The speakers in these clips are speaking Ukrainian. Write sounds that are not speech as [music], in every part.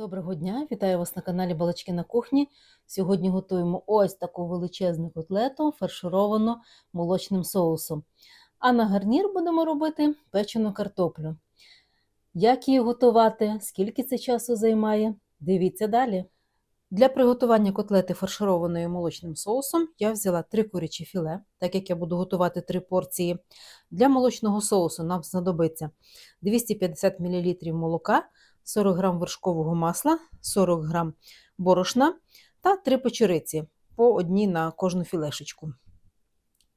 Доброго дня, вітаю вас на каналі Балачки на кухні. Сьогодні готуємо ось таку величезну котлету, фаршировану молочним соусом. А на гарнір будемо робити печену картоплю. Як її готувати, скільки це часу займає? Дивіться далі. Для приготування котлети фаршированої молочним соусом я взяла 3 курячі філе, так як я буду готувати 3 порції. Для молочного соусу нам знадобиться 250 мл молока. 40 г вершкового масла, 40 г борошна та 3 печериці по одній на кожну філешечку.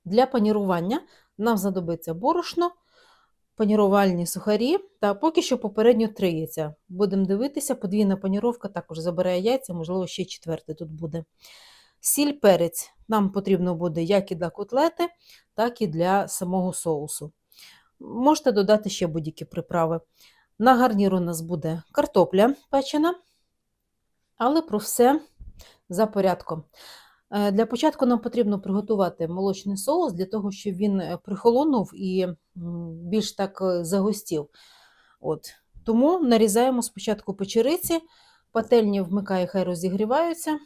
Для панірування нам знадобиться борошно, панірувальні сухарі та поки що попередньо 3 яйця. Будемо дивитися, подвійна паніровка також забирає яйця, можливо, ще четверте тут буде. Сіль перець нам потрібно буде як і для котлети, так і для самого соусу. Можете додати ще будь-які приправи. На гарнір у нас буде картопля печена, але про все за порядком. Е, Для початку нам потрібно приготувати молочний соус для того, щоб він е, прихолонув і більш так е, загустів. От. Тому нарізаємо спочатку печериці, пательні вмикає, хай розігріваються,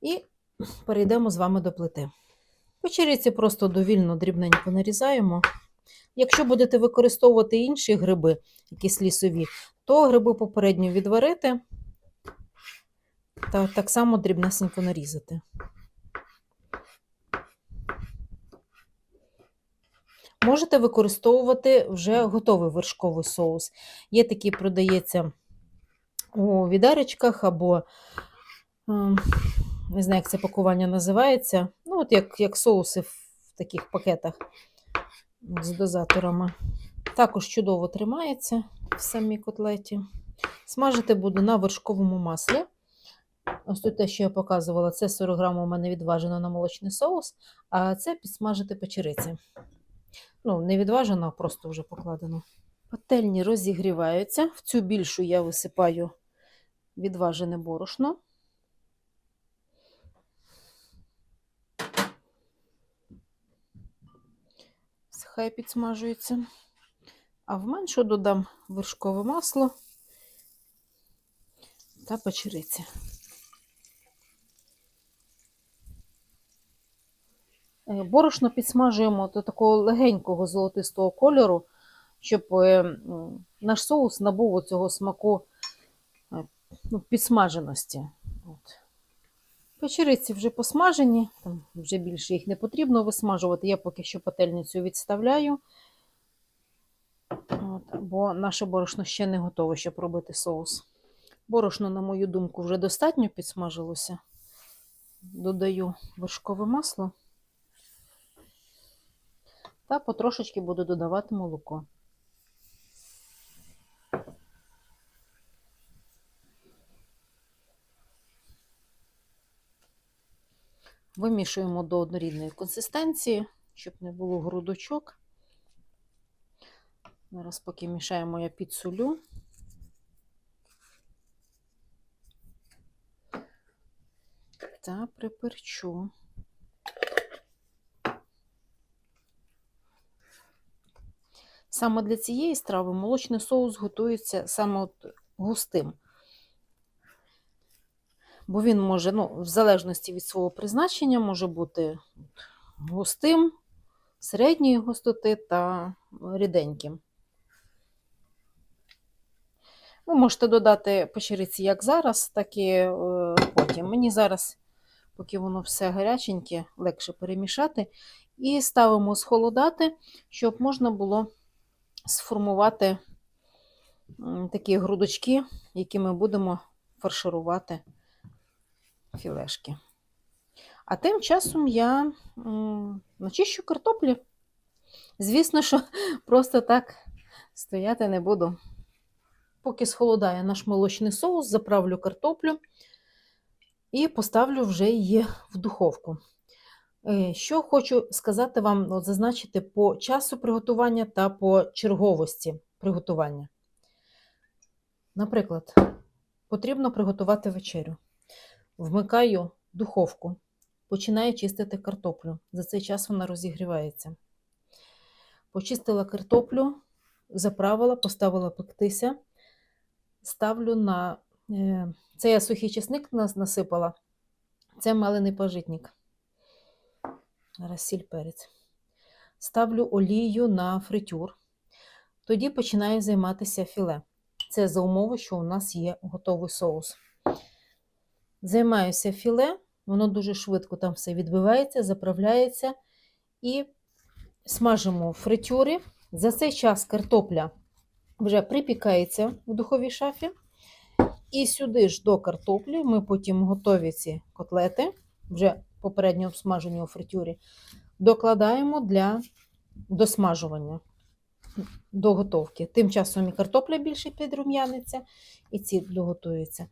і перейдемо з вами до плити. Печериці просто довільно дрібненько нарізаємо. Якщо будете використовувати інші гриби, якісь лісові, то гриби попередньо відварити та так само дрібнесенько нарізати. Можете використовувати вже готовий вершковий соус. Є такий, продається у відарочках або, не знаю, як це пакування називається. Ну, от як, як соуси в таких пакетах з дозаторами. Також чудово тримається в самій котлеті. Смажити буду на вершковому маслі. Ось тут те, що я показувала, це 40 грамів у мене відважено на молочний соус, а це підсмажити печериці. Ну, не відважено, а просто вже покладено. Пательні розігріваються. В цю більшу я висипаю відважене борошно. Хай підсмажується. А в меншу додам вершкове масло та печериці. Е, борошно підсмажуємо до такого легенького золотистого кольору, щоб е, наш соус набув цього смаку е, ну, підсмаженості. Печериці вже посмажені, там вже більше їх не потрібно висмажувати. Я поки що пательницю відставляю, От, бо наше борошно ще не готове, щоб робити соус. Борошно, на мою думку, вже достатньо підсмажилося. Додаю вершкове масло та потрошечки буду додавати молоко. Вимішуємо до однорідної консистенції, щоб не було грудочок. Зараз, поки мішаємо, я підсолю. Та приперчу. Саме для цієї страви молочний соус готується саме от густим бо він може, ну, в залежності від свого призначення, може бути густим, середньої густоти та ріденьким. Ви можете додати печериці як зараз, так і е, потім. Мені зараз, поки воно все гаряченьке, легше перемішати. І ставимо схолодати, щоб можна було сформувати такі грудочки, які ми будемо фарширувати філешки. А тим часом я начищу картоплі. Звісно, що просто так стояти не буду. Поки схолодає наш молочний соус, заправлю картоплю і поставлю вже її в духовку. Е, що хочу сказати вам, от зазначити по часу приготування та по черговості приготування. Наприклад, потрібно приготувати вечерю. Вмикаю духовку, починаю чистити картоплю. За цей час вона розігрівається. Почистила картоплю, заправила, поставила пектися, ставлю на е, це я сухий чесник насипала. Це малиний пажитник. Зараз сіль перець. Ставлю олію на фритюр. Тоді починаю займатися філе. Це за умови, що у нас є готовий соус. Займаюся філе, воно дуже швидко там все відбивається, заправляється і смажимо в фритюрі. За цей час картопля вже припікається в духовій шафі. І сюди ж до картоплі ми потім готові ці котлети, вже попередньо обсмажені у фритюрі, докладаємо для досмажування до готовки. Тим часом і картопля більше підрум'яниться, і ці доготуються.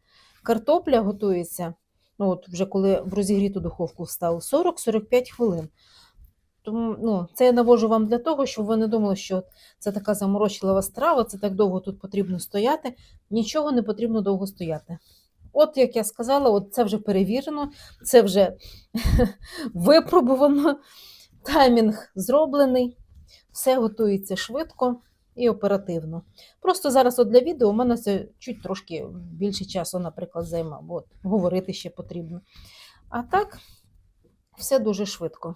Картопля готується, ну от вже коли в розігріту духовку вставив, 40-45 хвилин. Тому ну, це я навожу вам для того, щоб ви не думали, що це така заморочлива страва, це так довго тут потрібно стояти. Нічого не потрібно довго стояти. От, як я сказала, от це вже перевірено, це вже [laughs] випробувано, таймінг зроблений, все готується швидко і оперативно. Просто зараз от для відео у мене це чуть трошки більше часу, наприклад, займе, бо говорити ще потрібно. А так, все дуже швидко.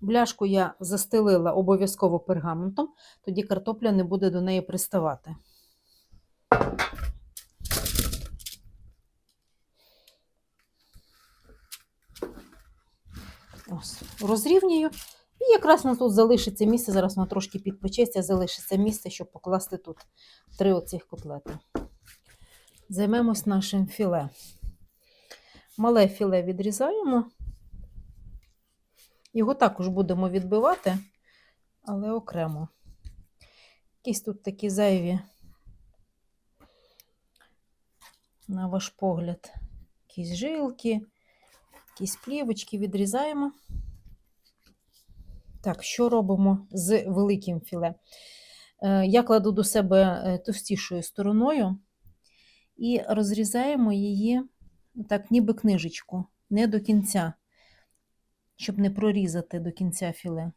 Бляшку я застелила обов'язково пергаментом, тоді картопля не буде до неї приставати. Ось, розрівнюю. І якраз у тут залишиться місце, зараз воно трошки підпечеться, залишиться місце, щоб покласти тут три оцих котлети. Займемось нашим філе. Мале філе відрізаємо. Його також будемо відбивати, але окремо. Якісь тут такі зайві, на ваш погляд, якісь жилки, якісь плівочки відрізаємо. Так, що робимо з великим філе? Е, Я кладу до себе е, товстішою стороною і розрізаємо її так, ніби книжечку, не до кінця щоб не прорізати до кінця філе.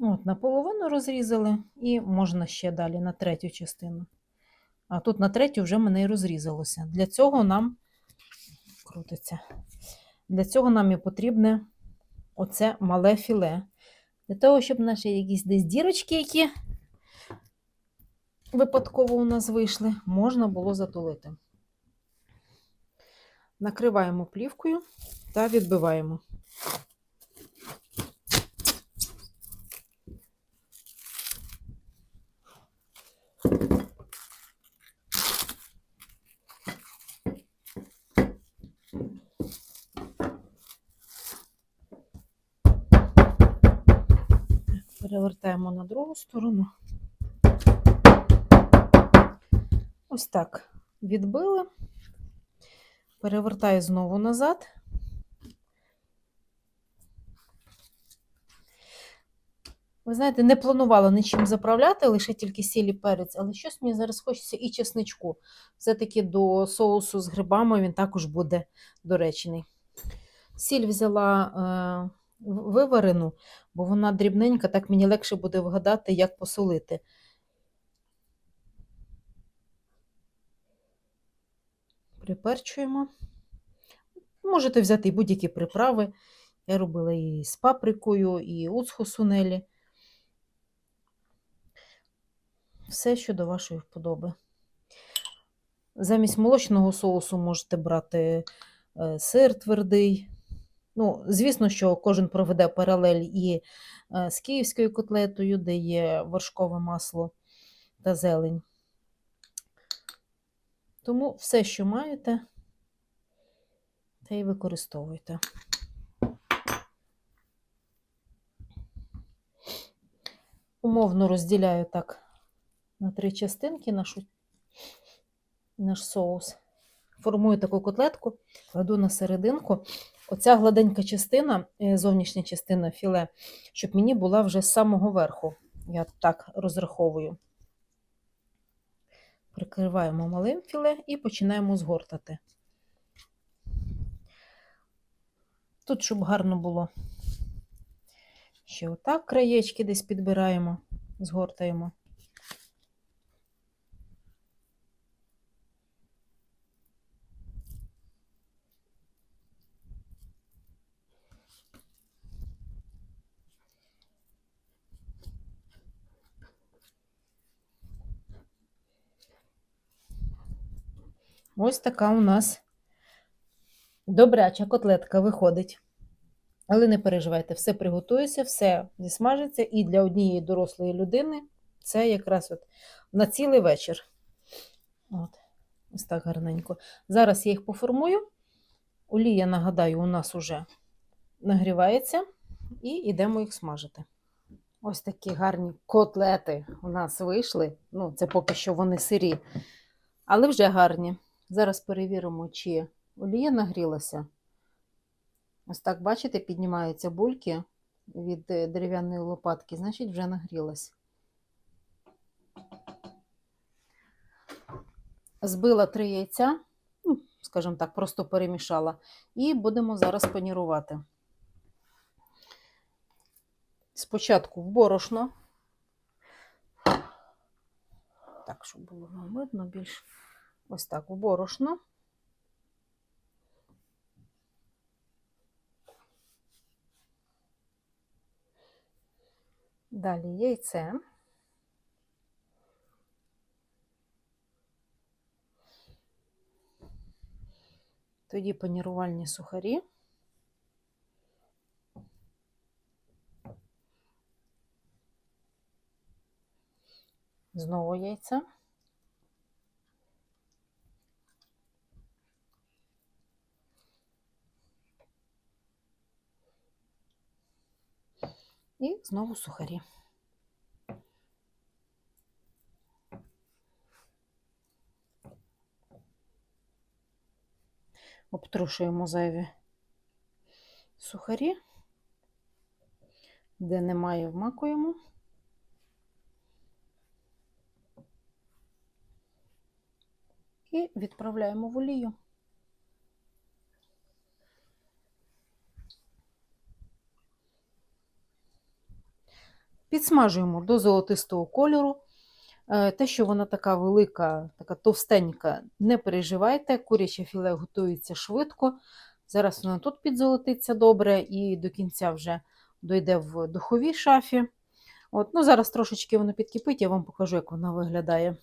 От, наполовину розрізали, і можна ще далі на третю частину. А тут на третю вже мене і розрізалося. Для цього нам крутиться. Для цього нам і потрібне оце мале філе. Для того, щоб наші якісь десь дірочки, які випадково у нас вийшли, можна було затулити. Накриваємо плівкою та відбиваємо. Перевертаємо на другу сторону. Ось так відбили. Перевертаю знову назад. Ви знаєте, не планувала нічим заправляти, лише тільки сілі перець, але щось мені зараз хочеться і чесничку. Все-таки до соусу з грибами він також буде доречний. Сіль взяла е, виварену, бо вона дрібненька, так мені легше буде вгадати, як посолити. Приперчуємо. Можете взяти будь-які приправи. Я робила і з паприкою, і уцху сунелі. Все, що до вашої вподоби. Замість молочного соусу можете брати е, сир твердий. Ну, звісно, що кожен проведе паралель і е, з київською котлетою, де є вершкове масло та зелень. Тому все, що маєте, та й використовуйте. Умовно розділяю так на три частинки нашу, наш соус. Формую таку котлетку, кладу на серединку. Оця гладенька частина, е, зовнішня частина філе, щоб мені була вже з самого верху. Я так розраховую. Прикриваємо малим філе і починаємо згортати. Тут, щоб гарно було. Ще отак краєчки десь підбираємо, згортаємо. Ось така у нас добряча котлетка виходить. Але не переживайте, все приготується, все зісмажиться, і для однієї дорослої людини це якраз от на цілий вечір. От, ось так гарненько. Зараз я їх поформую. Олія, нагадаю, у нас уже нагрівається, і йдемо їх смажити. Ось такі гарні котлети у нас вийшли. Ну, це поки що вони сирі, але вже гарні. Зараз перевіримо, чи олія нагрілася. Ось так, бачите, піднімаються бульки від е, дерев'яної лопатки, значить, вже нагрілась. Збила три яйця, ну, скажімо так, просто перемішала. І будемо зараз панірувати. Спочатку в борошно. Так, щоб було видно більш. Ось так в борошно. Далі яйце. Тоді панірувальні сухарі. Знову яйце. І знову сухарі. Обтрушуємо зайві сухарі, де немає, вмакуємо. І відправляємо в олію. Підсмажуємо до золотистого кольору. Е, Те, що вона така велика, така товстенька, не переживайте, куряче філе готується швидко. Зараз вона тут підзолотиться добре і до кінця вже дойде в духовій шафі. От, ну Зараз трошечки воно підкипить, я вам покажу, як вона виглядає.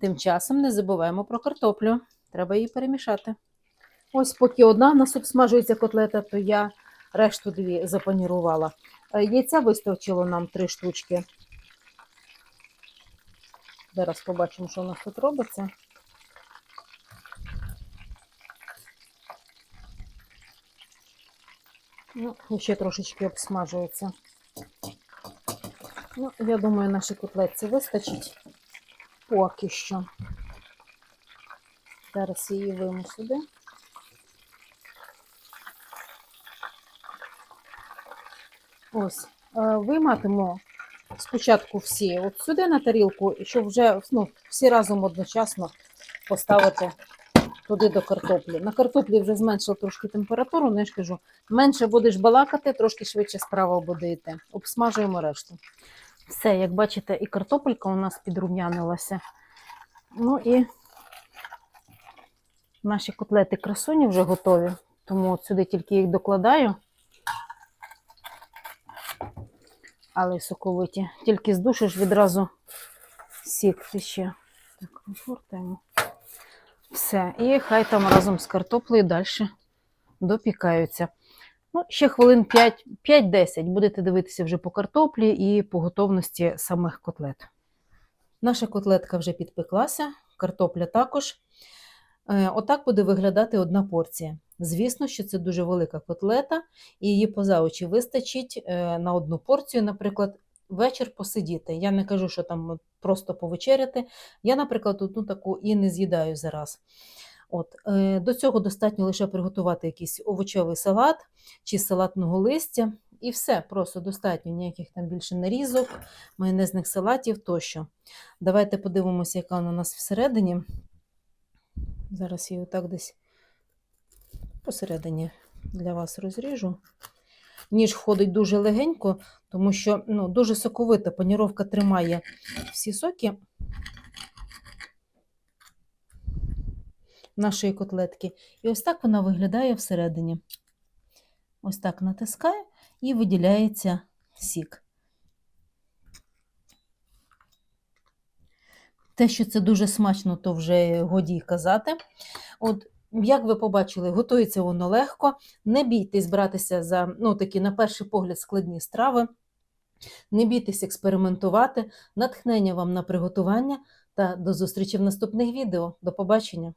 Тим часом не забуваємо про картоплю. Треба її перемішати. Ось, поки одна в нас обсмажується котлета, то я решту дві запанірувала. Е, Яйця вистачило нам три штучки. Зараз побачимо, що у нас тут робиться. Ну, ще трошечки обсмажується. Ну, я думаю, нашій котлетці вистачить поки що. Зараз її вийму сюди. Ось, е, вийматиму спочатку всі от сюди на тарілку, щоб вже ну, всі разом одночасно поставити туди до картоплі. На картоплі вже зменшила трошки температуру, ну я ж кажу, менше будеш балакати, трошки швидше справа буде йти. Обсмажуємо решту. Все, як бачите, і картопелька у нас підрум'янилася. Ну і наші котлети красуні вже готові, тому от сюди тільки їх докладаю. Але соковиті. Тільки здушиш відразу сік тече. Так, розгортаємо. Все. І хай там разом з картоплею далі допікаються. Ну, ще хвилин 5-10 будете дивитися вже по картоплі і по готовності самих котлет. Наша котлетка вже підпеклася, картопля також. Е, Отак буде виглядати одна порція. Звісно, що це дуже велика котлета, і її поза очі вистачить е, на одну порцію, наприклад, вечір посидіти. Я не кажу, що там просто повечеряти. Я, наприклад, одну таку і не з'їдаю зараз. От, е, до цього достатньо лише приготувати якийсь овочевий салат чи салатного листя, і все, просто достатньо ніяких там більше нарізок, майонезних салатів тощо. Давайте подивимося, яка вона у нас всередині. Зараз її отак десь посередині для вас розріжу. Ніж входить дуже легенько, тому що ну, дуже соковита паніровка тримає всі соки нашої котлетки. І ось так вона виглядає всередині. Ось так натискаю і виділяється сік. Те, що це дуже смачно, то вже годі казати. От, як ви побачили, готується воно легко. Не бійтесь братися за ну, такі, на перший погляд, складні страви. Не бійтесь експериментувати, натхнення вам на приготування та до зустрічі в наступних відео. До побачення!